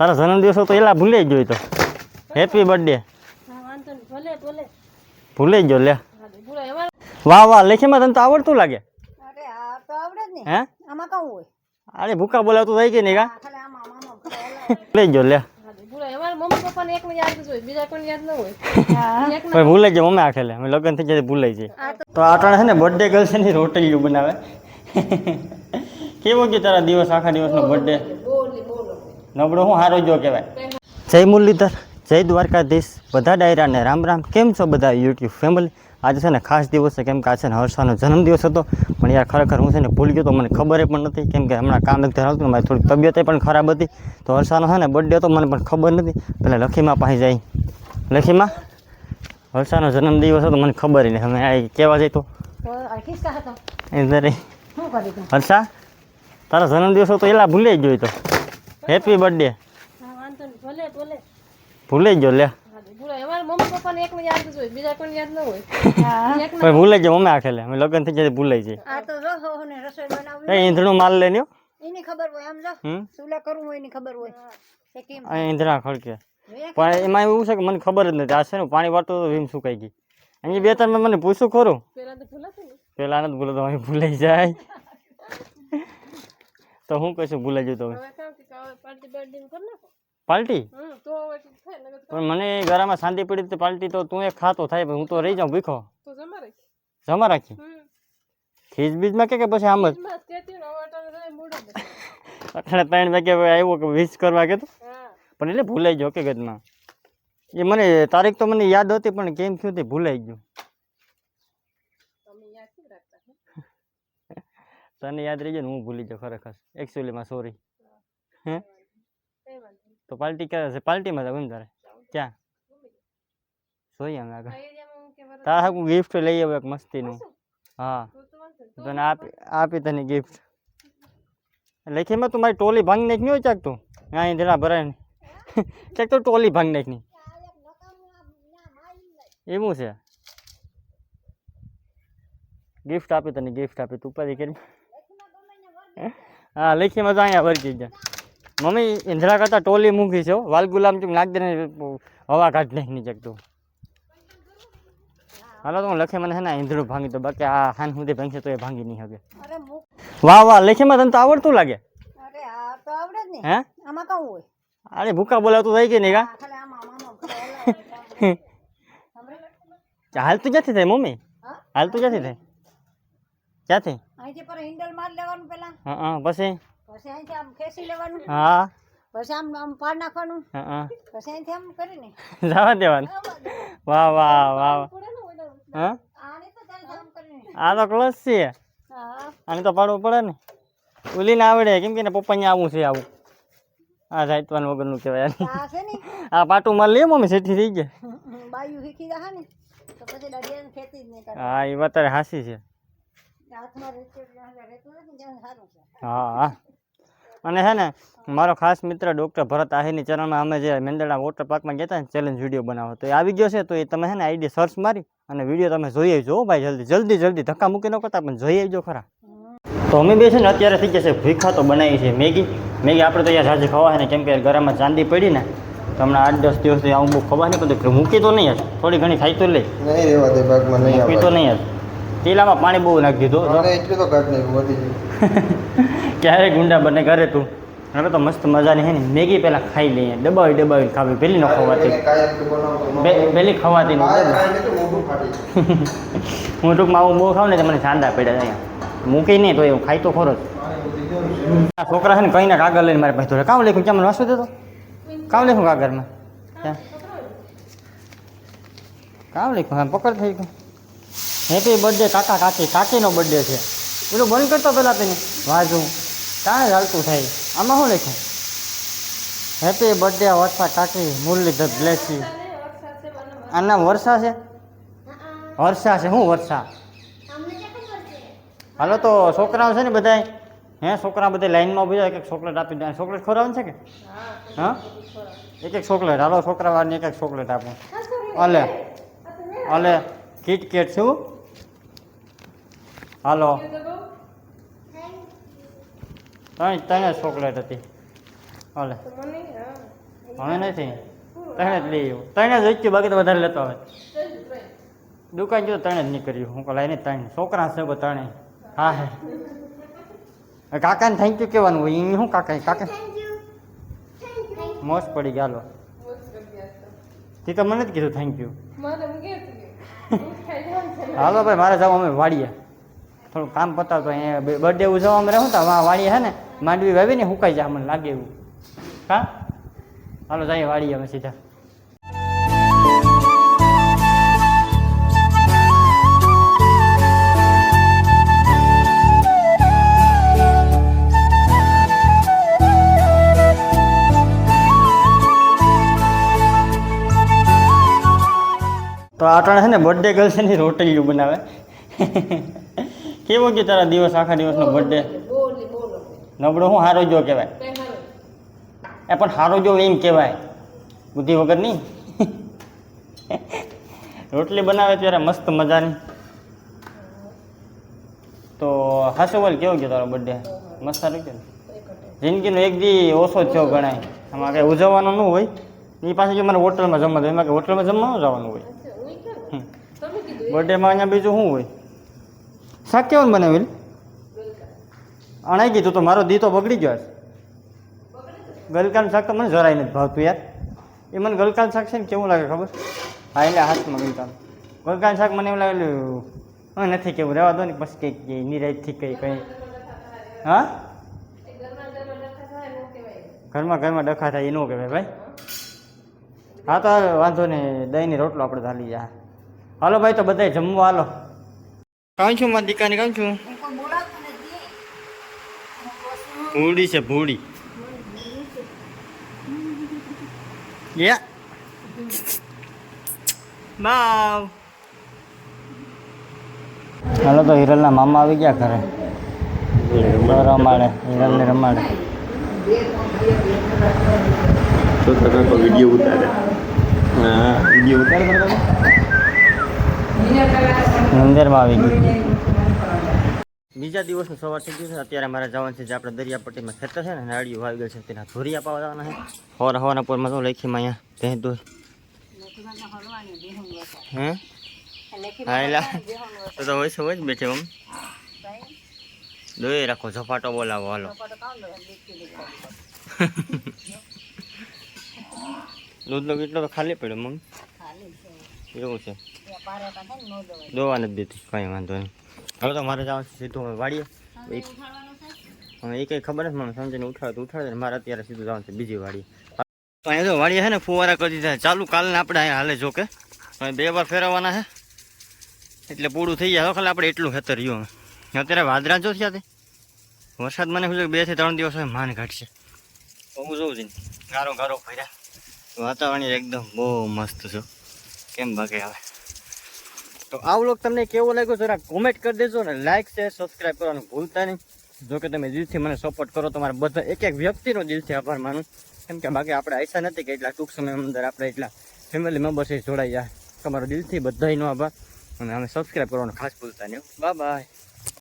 તારો જન્મદિવસ હોય તો એલા ભૂલી જ જોઈ તો. હેપી બર્થડે હા વાંધો નહીં ભલે ભલે ભૂલી જ જો લે. હા પૂરા એવા વાહ વાહ લેખીમાં તને તો આવડતું લાગે. અરે આ તો આવડે જ ને. હે? આમાં કાં હોય? અરે ભૂકા બોલાવતું થઈ ગઈ ને કા ખાલી આમાં આમાં આમાં ભૂલી જ જો લે. પૂરા એવા મમ્મી પપ્પાને એકને યાદ જ હોય બીજા કોઈને યાદ ન હોય એકને પણ ભૂલાઈ જાય મમ્મી આખેલે અમે લગ્ન થઈ જાય ભૂલાઈ જાય તો આટાણે છે ને બર્થડે ગર્લ છે ને રોટલીઓ બનાવે. કેવો ગયો તારા દિવસ આખા દિવસનો બર્થડે બોલી બોલો નબળો હું હારો જો કહેવાય. જય મુરલીધર જય દ્વારકાધીશ. બધા ડાયરાને રામ રામ. કેમ છો બધા યુટ્યુબ ફેમિલી? આજે છે ને ખાસ દિવસ છે. કેમ કે આ છે ને હર્ષાનો જન્મદિવસ હતો. પણ યાર ખરેખર હું છે ને ભૂલી ગયો તો મને ખબર પણ નથી. કેમ કે હમણાં કામ એક ધરાવતું મારી થોડી તબિયત પણ ખરાબ હતી. તો હર્ષાનો છે ને બર્થડે હતો મને પણ ખબર નથી. એટલે લખીમાં પાસે જાય. લખીમાં હર્ષાનો જન્મદિવસ હતો મને ખબર નહીં અમે આ કહેવા જઈ તો? તો તું? હર્ષા તારો જન્મદિવસ હતો એલા ભૂલાઈ ગયો તો. Happy birthday. ભૂલે ભલે ભલે. ભૂલી જ લે. હા પૂરા એવા મમ્મી પપ્પાને એકને યાદ જ હોય બીજા કોઈને યાદ ન હોય. એકને પણ ભૂલાઈ જાય મમ્મી આખેલે અમે લગ્ન થઈ જાય ભૂલાઈ જાય. આ તો જો હો ને રસોઈ બનાવવી એ ઈંધણું માલ લેન્યો એની ખબર હોય આમ જો. હમ? સુલા કરવું હોય એની ખબર હોય. કે કેમ? ઈંધણા ખડકે. પણ એમાં એવું છે કે મને ખબર જ નથી. આ છે ને પાણી વાળતો તો વીમ સુકાઈ ગઈ. અહીંયા બે ત્રણ મને પૂછું ખરું. પેલા તો ભૂલાતું પેલા નથી બોલો તો અહીં ભૂલાઈ જાય. તો હું કશું ભૂલાઈ જતો તો પાર્ટી તો તો- પણ મને ઘરમાં શાંતિ પડી હતી પાલટી તો તું એક ખાતો થાય પણ હું તો રહી જાઉં ભીખો. જમા રાખી. ખીજ બીજમાં કે કે પછી આમ જ. અઠાણે ત્રણ વાગે આવ્યો કે વીસ કરવા કે પણ એટલે ભૂલાઈ ગયો હકીકતમાં. એ મને તારીખ તો મને યાદ હતી પણ કેમ થયું તે ભૂલાઈ ગયું તમે યાદ કેમ રાખતા તને યાદ રહી ગયું ને હું ભૂલી જાઉં ખરેખર એકચ્યુઅલીમાં સોરી હે કઈ વાંધો નહીં. તો પાર્ટી કરે છે પાર્ટીમાં જાવ એમ તારે ક્યાં જોઈએ અમે આગળ આ એરિયામાં હું કે વરસ તારા હાકું ગિફ્ટ લઈ આવું એક મસ્તીનું હા તો તો વાંધો નહીં. તને આપી આપી તને ગિફ્ટ લેખીમાં તું મારી ટોલી ભાંગી નાખની હોય ચાક તું અહીં જરા ભરાય ને ચાક તો ટોલી ભાંગી નાખની એવું છે ગિફ્ટ આપી તને ગિફ્ટ આપી તું ઉપાધિ કરી હા લેખીમાં તો અહીંયા વરકી ગયા મમ્મી ઇંધરા કરતાં ટોલી મૂકી છે હો. વાલ ગુલામ ચૂક નાખ દે ને હવા કાઢી નાખની ચાક તું. હાલો તો હું લખે મને છે ને ઈંધણું ભાંગી તો બાકી આ હાન સુધી ભાંગશે તો એ ભાંગી નહીં શકે. અરે મુક. વાહ વાહ લેખીમાં તને તો આવડતું લાગે. અરે આ તો આવડે જ ને હે? આમાં કાં હોય? અરે ભૂકા બોલાવતું થઈ ગઈ ને કા? આ ખાલી આમાં આમાં આમાં ખાલી હલાવે. હાલતું ક્યાંથી થાય મમ્મી? હા? હાલતું ક્યાંથી થાય? ક્યાંથી? અહીંથી પર હિન્ડલ માર લેવાનું પેલા હા હા પછી? પછી અહીંથી આમ ખેંચી લેવાનું. હા. પછી આમ આમ પાર નાખવાનું. હા હા. પછી અહીંથી આમ કરીને. જવા દેવાનું. વાહ વાહ વાહ હા? આ તો ક્લસ છે. હા. આને તો પાડવું પડે ને. ઉલીને આવડે. કેમ કે પપ્પા પપ્પાને આવું છે આવું. આ રાઈતવાન વગરનું કહેવાય આ છે ને. આ પાટું માર લે મમ્મી સેઠી થઈ ગયા. બાયું શીખી જાય ને તો પછી દરિયાને ખેતી જ નહીં હા એ વાત હાસી છે. હા હા. અને છે ને મારો ખાસ મિત્ર ડૉક્ટર ભરત આહિરની ચરણમાં અમે જે મેંદરડા વોટર પાર્કમાં ગયા હતા ને ચેલેન્જ વીડિયો બનાવો તો એ આવી ગયો છે તો એ તમે છે ને આઈડી સર્ચ મારી અને વીડિયો તમે જોઈ આવજો ભાઈ જલ્દી જલ્દી જલ્દી. ધક્કા મૂકી ન કરતા પણ જોઈ આવજો ખરા. તો અમે બે છે ને અત્યારે થઈ ગયા છે ભીખા તો બનાવી છે મેગી. મેગી આપણે તો અહીંયા જાજી ખવા ને કેમ કે ઘરમાં ચાંદી પડી ને તો હમણાં આઠ દસ દિવસથી આવું બહુ ખવા નહીં બધું મૂકી તો નહીં યાર. થોડી ઘણી ખાઈ તો લે. નહીં રહેવા દે ભાગમાં નહીં મૂકી તો નહીં યાર. તેલામાં પાણી બહુ નાખી દીધું. જો. તો વધી ક્યારે ગુંડા બને ઘરે તું? હવે તો મસ્ત મજાની હે ને મેગી પહેલાં ખાઈ લઈએ. દબાવી દબાવી ખાવી. પેલી ન ખવાતી. એને કાંઈ એટલું બનાવતો ન પે- પેલી ખવાતી નહીં તો. હું ટૂંકમાં આવું બહુ ખાઉં ને તો મને ચાંદા પડ્યા અહીંયા. મૂકી નહીં તો એવું ખાઈ તો ખરો જ. છોકરા છે ને કંઈ ના કાગળ લઈને મારે ભાઈ ધોરે કામ લખ્યું? કેમ મને વાંચું દેતો? કામ લખ્યું કાગળમાં? ક્યાં? કામ લખ્યું? હા પકડ થઈ ગયું. હેપી બર્થડે કાકા કાકી કાકીનો બર્થડે છે. પેલું બંધ કરતો પહેલાં તેને. વાજું. તાણે ચાલતું થાય. આમાં શું લખ્યું? હેપી બર્થડે વર્ષા કાકી મુરલીધર બ્લેસ યુ. આ નામ વર્ષા છે? વર્ષા છે. શું વર્ષા? હાલો તો છોકરાઓ છે ને બધાય? હે છોકરા બધા લાઈનમાં ઊભી એક એક ચોકલેટ આપી દે. ચોકલેટ ખવડાવવાની છે કે? હા એક એક ચોકલેટ હાલો છોકરા વાળને એક એક ચોકલેટ આપો અલે. અલે. કિટકેટ શું? હાલો. ત્રણ તને ચોકલેટ હતી. હાલે. તો મને હા. હવે નથી. તને જ લઈ આવ્યું તને જ વેચ્યું બાકી તો વધારે લેતો હોય દુકાન જો તણે જ નહીં કર્યું હું કહું નહીં ત્રણ છોકરા છે ત્રણે હા હે. કાકાને થેન્ક યુ કહેવાનું હોય એ શું કાકા કાકા? મોસ પડી ગયા તો તે તો મને જ કીધું થેન્ક યુ હાલો ભાઈ મારે જાવ અમે વાડીએ. થોડું કામ પતાવતો અહીંયા બર્થડે ઉજવવામાં રહું તો? વાળી હે ને? માંડવી વાવી ને સુકાઈ જાય મને લાગે એવું. હા હાલો, જઈએ વાળીએ અમે સીધા. તો આટણે છે ને બર્થડે ગર્લ છે ને રોટલીઓ બનાવે. કેવો ગયો તારા દિવસ આખા દિવસનો બર્થડે નબળો હું હારો જો કહેવાય? એ પણ હારો જો એમ કહેવાય. બુદ્ધિ વગર નહીં. રોટલી બનાવે ત્યારે મસ્ત મજાની. તો હાસો બોલ કેવો ગયો તારો બર્થડે મસ્ત સારું ગયો જિંદગીનો એક દી ઓછો થયો ગણાય. આમાં કાંઈ ઉજવવાનું ન હોય. એ પાસે જો મારે હોટલમાં જમવા એમાં કે હોટલમાં જમવા જવાનું હોય. બર્થડેમાં અહીંયા બીજું શું હોય? શાક કેવું બનાવેલ અણાઈ ગયું તો મારો દી તો બગડી ગયો ગલકાનું શાક તો મને જરાય નથી ભાવતું યાર. એ મને ગલકાનું શાક છે ને કેવું લાગે ખબર? હા, એટલે હાથમાં ગલકાનું ગલકાનું શાક મને એવું લાગેલું નથી કેવું, રહેવા દો ને પછી કંઈક નિરાયતથી કંઈ કંઈ. હા? ઘરમાં ઘરમાં ડખા થાય, એ ન કહેવાય ભાઈ. હા, તો વાંધો ને દહીંની રોટલો આપણે ચાલી જાય હાલો ભાઈ, તો બધાય જમવા, હાલો. કાં છું મારી દીકાની કાં છું ભૂડી છે ભૂડી યા બાવ. હાલો તો હિરલના મામા આવી ગયા ઘરે. રમાડે હિરલને રમાડે. તો કાકો વીડિયો ઉતારે. હા. વીડિયો ઉતારે મંદિરમાં આવી ગયું બીજા દિવસનું સવાર થઈ ગયું છે. અત્યારે મારે જવાનું છે જે આપણે દરિયાપટ્ટીમાં ખેતર છે ને નાળીઓ આવી ગયું છે. તેના ધોરિયા પાવા જવાના છે. હોર હવાના પોરમાં તો લેખીમાં અહીંયા? ભેંસ દોય હે? હા એલા તો તો હોય છે, હોય જ બેઠે આમ દોઈ રાખો, ઝપાટો બોલાવો, હાલો. દૂધનો કેટલો તો ખાલી પડ્યો, મમ્મી? એવું છે. દોવા નથી દેતી કંઈ વાંધો નહીં. હવે તો મારે જવાનું સીધું વાડીએ. એ- કંઈ ખબર નથી મને સમજીને ઉઠાડે તો ઉઠાડે ને મારે અત્યારે સીધું જવાનું છે બીજી વાડીએ. તો અહીંયા તો વાડીએ છે ને ફુવારા કરી દીધા ચાલુ કાલને આપણે અહીંયા હાલે જો કે બે વાર ફેરવવાના છે. એટલે પૂરું થઈ જાય. ખાલી આપણે એટલું ખેતર રહ્યું અત્યારે વાદરા જો થયા તે. વરસાદ મને શું બેથી ત્રણ દિવસ હોય માન ઘટશે. હું જોઉં છું. ગારો ગારો ફર્યા વાતાવરણ એકદમ બહુ મસ્ત છે. કેમ ભાગે આવે? તો આ વ્લોગ તમને કેવો લાગ્યો જરા કોમેન્ટ કરી દેજો ને લાઈક શેર સબસ્ક્રાઈબ કરવાનું ભૂલતા નહીં. જો કે તમે દિલથી મને સપોર્ટ કરો તમારા બધા એક એક વ્યક્તિનો દિલથી આભાર માનું. કેમ કે બાકી આપણે આશા નથી કે એટલા ટૂંક સમયની અંદર આપણે એટલા ફેમિલી મેમ્બર્સ જોડાઈ જાય. તમારો દિલથી બધાનો આભાર. અને અમે સબસ્ક્રાઈબ કરવાનું ખાસ ભૂલતા નહીં બાય બાય